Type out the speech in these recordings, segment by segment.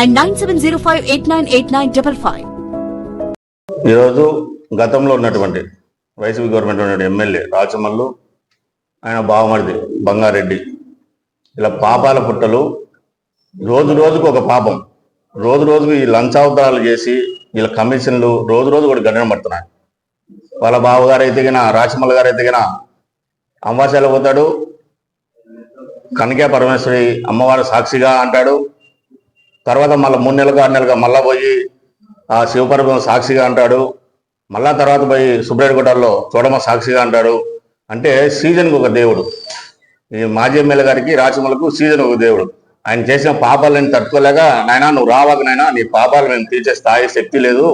and nine seven zero five eight nine eight nine double five ఈరోజు గతంలో ఉన్నటువంటి YCP government ఉన్నటువంటి MLA Rachamallu ఆయన బావమరిది బంగారెడ్డి ఇలా పాపాల పుట్టలు రోజు రోజుకు ఒక పాపం. రోజు రోజుకు ఈ లంచావతారాలు చేసి వీళ్ళ కమిషన్లు రోజు రోజు కూడా గంటన పడుతున్నాయి. వాళ్ళ బావగారు అయితే గిన రాచమల్ల గారు అయితే గిన అంబాశాల పోతాడు కనకే పరమేశ్వరి అమ్మవారి సాక్షిగా అంటాడు తర్వాత మళ్ళీ మూడు నెలలుగా ఆరు నెలలుగా మళ్ళా పోయి ఆ శివపరమ సాక్షిగా అంటాడు. మళ్ళా తర్వాత పోయి సుబ్రేడ్గుట్టలో చూడమ సాక్షిగా అంటాడు. అంటే సీజన్కి ఒక దేవుడు. ఈ మాజీ ఎమ్మెల్యే గారికి రాచమలకు సీజన్ ఒక దేవుడు. ఆయన చేసిన పాపాలను తట్టుకోలేక నాయన నువ్వు రావాక నాయన నీ పాపాలు మేము తీర్చే స్థాయి శక్తి లేదు.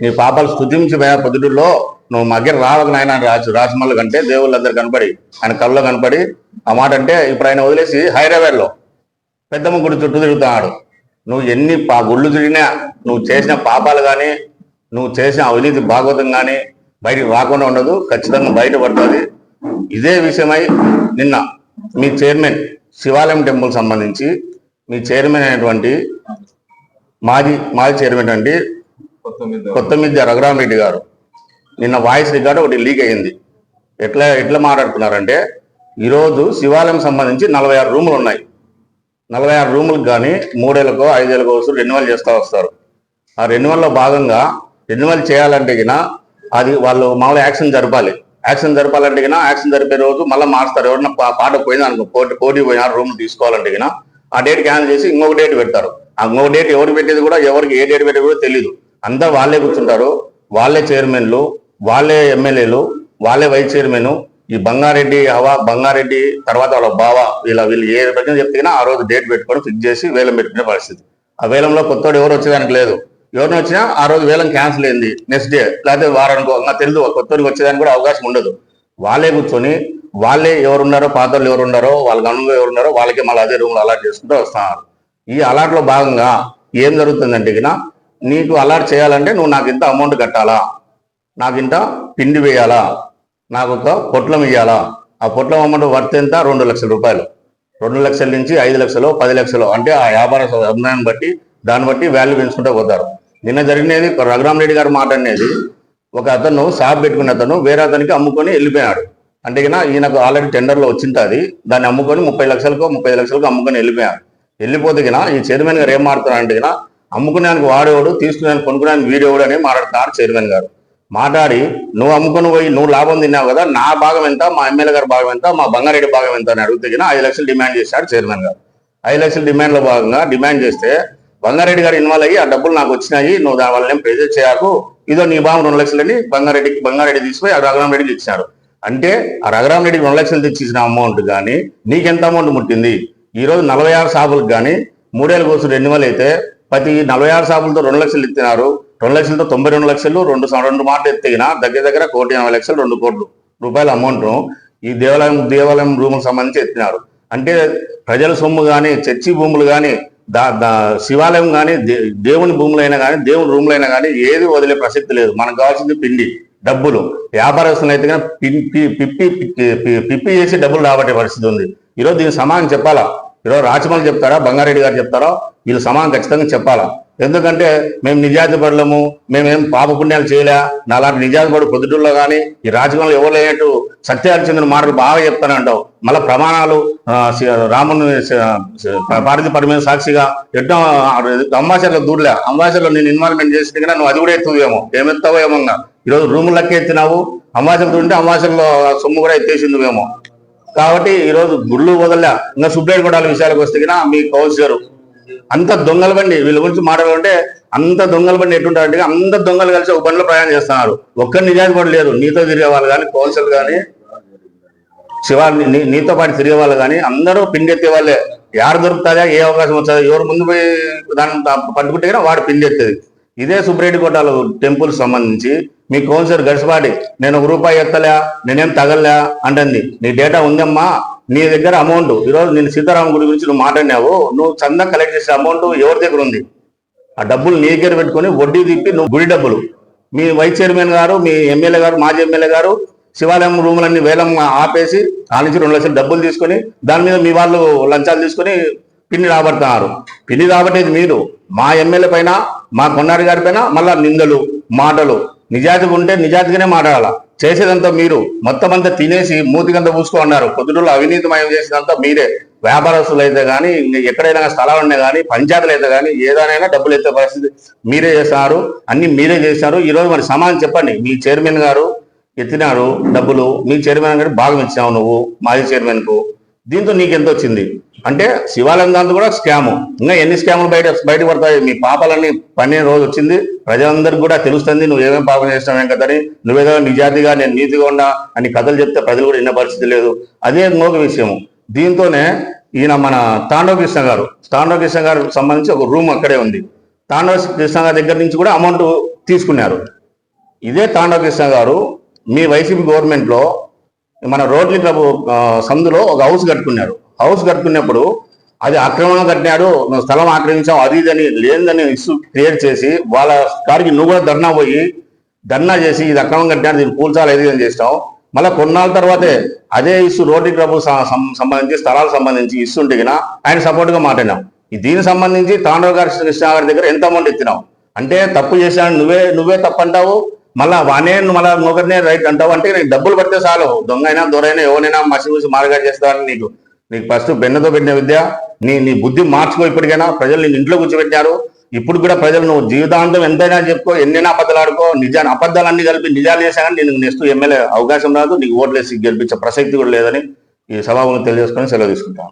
నీ పాపాలు స్థుతించి పొద్దుటూరులో నువ్వు మా దగ్గర రావక నాయన రాజు రాజమల్లు కంటే దేవుళ్ళందరూ కనపడి ఆయన కళ్ళలో కనపడి ఆ మాట అంటే ఇప్పుడు ఆయన వదిలేసి హైదరాబాద్లో పెద్దమ్మ గుడి చుట్టూ తిరుగుతున్నాడు. నువ్వు ఎన్ని పా గుళ్ళు తిరిగినా నువ్వు చేసిన పాపాలు కానీ నువ్వు చేసిన అవినీతి భాగవతం కానీ బయటికి రాకుండా ఉండదు ఖచ్చితంగా బయటపడుతుంది ఇదే విషయమై నిన్న మీ చైర్మన్ శివాలయం టెంపుల్ సంబంధించి మీ చైర్మన్ అయినటువంటి మాజీ మాజీ చైర్మన్ అండి కొత్త మిద్య రఘురామరెడ్డి గారు. నిన్న వాయిస్ రికార్డు ఒకటి లీక్ అయ్యింది. ఎట్లా ఎట్లా మాట్లాడుతున్నారంటే ఈరోజు శివాలయం సంబంధించి నలభై ఆరు రూములు ఉన్నాయి. నలభై ఆరు రూములకు కానీ మూడేళ్ళకో ఐదేళ్ళకో వస్తూ రెన్యువల్ చేస్తూ వస్తారు. ఆ రెన్యువల్లో భాగంగా రెన్యువల్ చేయాలంటే గిన అది వాళ్ళు మామూలు యాక్షన్ జరపాలి. యాక్షన్ జరపాలంటే గిన యాక్షన్ జరిపే రోజు మళ్ళీ మార్స్తారు. ఎవరన్నా పాట పోయింది అనుకో పోటీ పోటీ పోయినా రూమ్ తీసుకోవాలంటే గిన ఆ డేట్ క్యాన్సిల్ చేసి ఇంకొక డేట్ పెడతారు. ఆ ఇంకొక డేట్ ఎవరు పెట్టేది కూడా ఎవరికి ఏ డేట్ పెట్టేది కూడా తెలియదు అంతా వాళ్ళే కూర్చుంటారు. వాళ్ళే చైర్మన్లు వాళ్ళే ఎమ్మెల్యేలు వాళ్ళే వైస్ చైర్మన్ ఈ బంగారెడ్డి హవా బంగారెడ్డి తర్వాత వాళ్ళ బావ వీళ్ళ వీళ్ళు ఏ రకంగా చెప్తే ఆ రోజు డేట్ పెట్టుకొని ఫిక్స్ చేసి వేలం పెట్టుకునే పరిస్థితి. ఆ వేలంలో కొత్తోడు ఎవరు వచ్చేదానికి లేదు. ఎవరిని వచ్చినా ఆ రోజు వేలం క్యాన్సిల్ అయింది నెక్స్ట్ డే లేకపోతే వారానికి ఇంకా తెలియదు కొత్తోడికి వచ్చేదానికి కూడా అవకాశం ఉండదు. వాళ్ళే కూర్చొని వాళ్ళే ఎవరున్నారో పాతలు ఎవరున్నారో వాళ్ళ అనుభవం ఎవరున్నారో వాళ్ళకి మళ్ళీ అదే రూమ్లో అలాట్ చేసుకుంటూ వస్తున్నారు. ఈ అలాట్లో భాగంగా ఏం జరుగుతుందంటే ఇక నీకు అలాట్ చేయాలంటే నువ్వు నాకు ఇంత అమౌంట్ కట్టాలా? నాకు ఇంత పిండి వేయాలా? నాకు ఒక పొట్లం ఇవ్వాలా ఆ పొట్లం అమౌంట్ వర్త్ ఎంత? రెండు లక్షల రూపాయలు. రెండు లక్షల నుంచి ఐదు లక్షలు పది లక్షలు. అంటే ఆ వ్యాపార అభిమానాన్ని బట్టి దాన్ని బట్టి వాల్యూ పెంచుకుంటూ పోతారు. నిన్న జరిగినది రఘురామ్ రెడ్డి గారు మాట అనేది ఒక అతను షాప్ పెట్టుకున్న అతను వేరే అతనికి అమ్ముకొని వెళ్ళిపోయాడు. అంటే ఈయనకు ఆల్రెడీ టెండర్లో వచ్చింటుంది దాన్ని అమ్ముకొని ముప్పై లక్షలకు ముప్పై లక్షలకు అమ్ముకొని వెళ్ళిపోయాడు. వెళ్ళిపోతే గిన ఈ చైర్మన్ గారు ఏం మాట్లాడుతున్నారు అంటే గిన వాడేవాడు తీసుకునేందుకు కొనుక్కునేందుకు వీడేవాడు అని మాట్లాడుతున్నారు చైర్మన్ గారు. మాట్లాడి నువ్వు అమ్ముకొని పోయి నువ్వు లాభం తిన్నావు కదా నా భాగం ఎంత మా ఎమ్మెల్యే గారి భాగం ఎంత మా బంగారెడ్డి భాగం ఎంత అని అడిగితే ఐదు లక్షలు డిమాండ్ చేశాడు చైర్మన్ గారు. ఐదు లక్షల డిమాండ్లో భాగంగా డిమాండ్ చేస్తే బంగారెడ్డి గారు ఇన్వాల్వ్ అయ్యి ఆ డబ్బులు నాకు వచ్చినాయి నువ్వు దాని వల్ల ఏం ప్రెజెంట్ చేయకు. ఇదో నీ భావం రెండు లక్షలని బంగారెడ్డికి బంగారెడ్డి తీసుకుపోయి ఆ రఘురామరెడ్డికి ఇచ్చినాడు అంటే ఆ రఘురామరెడ్డికి రెండు లక్షలు తెచ్చిచ్చిన అమౌంట్ కానీ నీకెంత అమౌంట్ ముట్టింది? ఈ రోజు నలభై ఆరు షాపులకు కానీ మూడేళ్ళ కోసం రెన్యువల్ అయితే ప్రతి నలభై ఆరు షాపులతో రెండు లక్షలు ఇస్తున్నారు రెండు లక్షలతో తొంభై రెండు లక్షలు రెండు రెండు మాటలు ఎత్తిగిన దగ్గర దగ్గర కోటి ఎనభై లక్షలు రెండు కోట్లు రూపాయల అమౌంట్ ఈ దేవాలయం దేవాలయం రూములకు సంబంధించి ఎత్తినారు అంటే ప్రజల సొమ్ము కానీ చర్చి భూములు కానీ దా దా శివాలయం కానీ దే- దేవుని భూములైనా కానీ దేవుని రూములైనా కానీ ఏది వదిలే ప్రసక్తి లేదు మనకు కావాల్సింది పిండి డబ్బులు వ్యాపారస్తులు అయితే కానీ పి- పి- పిప్పి పిప్పి చేసి డబ్బులు రాబట్టే పరిస్థితి ఉంది ఈరోజు దీనికి సమానం చెప్పాలా ఈరోజు రాచమల్లి చెప్తారా? బంగారెడ్డి గారు చెప్తారా? వీళ్ళు సమానం ఖచ్చితంగా చెప్పాలా? ఎందుకంటే మేము నిజాతి పడలేము మేమేం పాప పుణ్యాలు చేయలే నాలాంటి నిజాతి పడు పొద్దుటూరులో కానీ ఈ రాజకీయంలో ఎవరు లేనట్టు సత్యాలు చెందిన మాటలు బాగా చెప్తానంటావు మళ్ళీ ప్రమాణాలు రాముని పార్వతి పరమైన సాక్షిగా ఎన్నో అంబాసడర్లో దూడలే అంబాసడర్లో నేను ఇన్వాల్వ్మెంట్ చేస్తే కన్నా నువ్వు అది కూడా ఎత్తువేమో ఏమెత్తావో ఏమో ఈరోజు రూములు లెక్క ఎత్తినావు అంబాసడర్ ఉంటే అంబాసడర్లో సొమ్ము కూడా ఎత్తేసిందివేమో కాబట్టి ఈరోజు గుళ్ళు వదలలే ఇంకా సుప్రీంకోర్టు విషయాలకు వస్తే కదా మీ కౌన్సిలర్ అంత దొంగల బండి వీళ్ళ గురించి మాట్లాడుకుంటే అంత దొంగల బండి ఎటుంటారంటే అంత దొంగలు కలిసి ఒక బండిలో ప్రయాణం చేస్తున్నారు. ఒక్కరు నిజాయితీ కూడా లేరు నీతో తిరిగే వాళ్ళు కానీ కౌన్సిలర్ కానీ శివ నీతో పాటు తిరిగే వాళ్ళు కానీ అందరూ పిండెత్తే వాళ్ళే. యారు దొరుకుతుందా ఏ అవకాశం వస్తుందా? ఎవరు ముందు పోయి దాన్ని పట్టుకుంటే కనుక వాడు పిండెత్తది. ఇదే సుబ్రెడ్డి కోటాలు టెంపుల్ సంబంధించి మీ కౌన్సిలర్ గడిసిపాటి నేను ఒక రూపాయి ఎత్తలే నేనేం తగలలే అంటుంది. నీ డేటా ఉందమ్మా నీ దగ్గర అమౌంట్. ఈరోజు నేను సీతారాం గుడి గురించి నువ్వు మాట్లాడినావు నువ్వు చందా కలెక్ట్ చేసే అమౌంట్ ఎవరి దగ్గర ఉంది? ఆ డబ్బులు నీ దగ్గర పెట్టుకొని వడ్డీ తిప్పి నువ్వు గుడి డబ్బులు. మీ వైస్ చైర్మన్ గారు మీ ఎమ్మెల్యే గారు మాజీ ఎమ్మెల్యే గారు శివాలయం రూములన్నీ వేలం ఆపేసి ఆ నుంచి రెండు లక్షలు డబ్బులు తీసుకొని దాని మీద మీ వాళ్ళు లంచాలు తీసుకొని పిన్ని రాబడుతున్నారు. పిండి రాబట్టేది మీరు. మా ఎమ్మెల్యే పైన మా కొన్నారి గారి పైన మళ్ళా నిందలు మాటలు. నిజాతిగా ఉంటే నిజాతిగానే మాట్లాడాల? చేసేదంతా మీరు. మొత్తం అంతా తినేసి మూతికంతా పూసుకో అన్నారు. పొద్దుటూళ్ళు అవినీతిమయం చేసేదంతా మీరే. వ్యాపారస్తులు అయితే కానీ ఎక్కడైనా స్థలాలు ఉన్నాయి కానీ పంచాయతీలు అయితే కానీ ఏదైనా డబ్బులు ఎత్తే పరిస్థితి మీరే చేస్తున్నారు అన్ని మీరే చేశారు ఈరోజు మరి సమాధానం చెప్పండి. మీ చైర్మన్ గారు ఎత్తినారు డబ్బులు. మీ చైర్మన్ గారు భాగం ఇచ్చినావు నువ్వు మాజీ చైర్మన్కు. దీంతో నీకు ఎంత వచ్చింది? అంటే శివాలయం దాంతో కూడా స్కాము ఇంకా ఎన్ని స్కాములు బయట బయట పడతాయి? మీ పాపాలన్నీ పన్నెండు రోజు వచ్చింది. ప్రజలందరికీ కూడా తెలుస్తుంది నువ్వు ఏమేమి పాపం చేస్తావు ఏం కదని నువ్వేదో నిజాతిగా నేను నీతిగా ఉన్నా అని కథలు చెప్తే ప్రజలు కూడా విన్న పరిస్థితి లేదు. అదే ఇంకొక విషయం దీంతోనే ఈయన మన తాండవ కృష్ణ గారు తాండవ కృష్ణ గారు సంబంధించి ఒక రూమ్ అక్కడే ఉంది. తాండవ కృష్ణ గారి దగ్గర నుంచి కూడా అమౌంట్ తీసుకున్నారు. ఇదే తాండవ కృష్ణ గారు మీ వైసీపీ గవర్నమెంట్లో మన రోడ్ల క్లబ్ సందులో ఒక హౌస్ కట్టుకున్నారు. హౌస్ కట్టుకున్నప్పుడు అది అక్రమంగా కట్టినాడు నువ్వు స్థలం ఆక్రమించావు అది ఇదని లేదని ఇష్యూ క్రియేట్ చేసి వాళ్ళ కాడికి నువ్వు కూడా ధర్నా పోయి ధర్నా చేసి ఇది అక్రమంగా కట్టినాడు దీన్ని కూల్చాలి ఇది అని చేసినావు. మళ్ళీ కొన్నాళ్ళ తర్వాతే అదే ఇష్యూ రోడ్డు క్లబ్ సంబంధించి స్థలాలకు సంబంధించి ఇష్యూ ఉంటే ఆయన సపోర్ట్గా మాట్లాడినాం. ఈ దీనికి సంబంధించి తాండవ గారి కృష్ణ గారి దగ్గర ఎంత అమౌంట్ ఎత్తినావు అంటే తప్పు చేశాను నువ్వే నువ్వే తప్పు అంటావు మళ్ళా వానే మళ్ళా ఒకరినే రైట్ అంటావు అంటే నీకు డబ్బులు పడితే చాలు దొంగ అయినా దొరైనా ఎవరైనా మసి మూసి మారగా చేస్తావని నీకు. నీకు ఫస్ట్ బెన్నతో పెట్టిన విద్య నీ నీ బుద్ధి మార్చుకో ఇప్పటికైనా ప్రజలు నేను ఇంట్లో కూర్చోబెట్టారు. ఇప్పుడు కూడా ప్రజలు నువ్వు జీవితాంతం ఎంతైనా చెప్పుకో ఎన్నైనా అబద్ధాలు ఆడుకో నిజాన్ని అబద్ధాలన్నీ కలిపి నిజాలు చేశా కానీ నేను నెక్స్ట్ ఎమ్మెల్యే అవకాశం రాదు నీకు ఓట్లేసి గెలిపించే ప్రసక్తి కూడా లేదని ఈ సభాముఖం తెలియజేసుకొని సెలవు తీసుకుంటాను.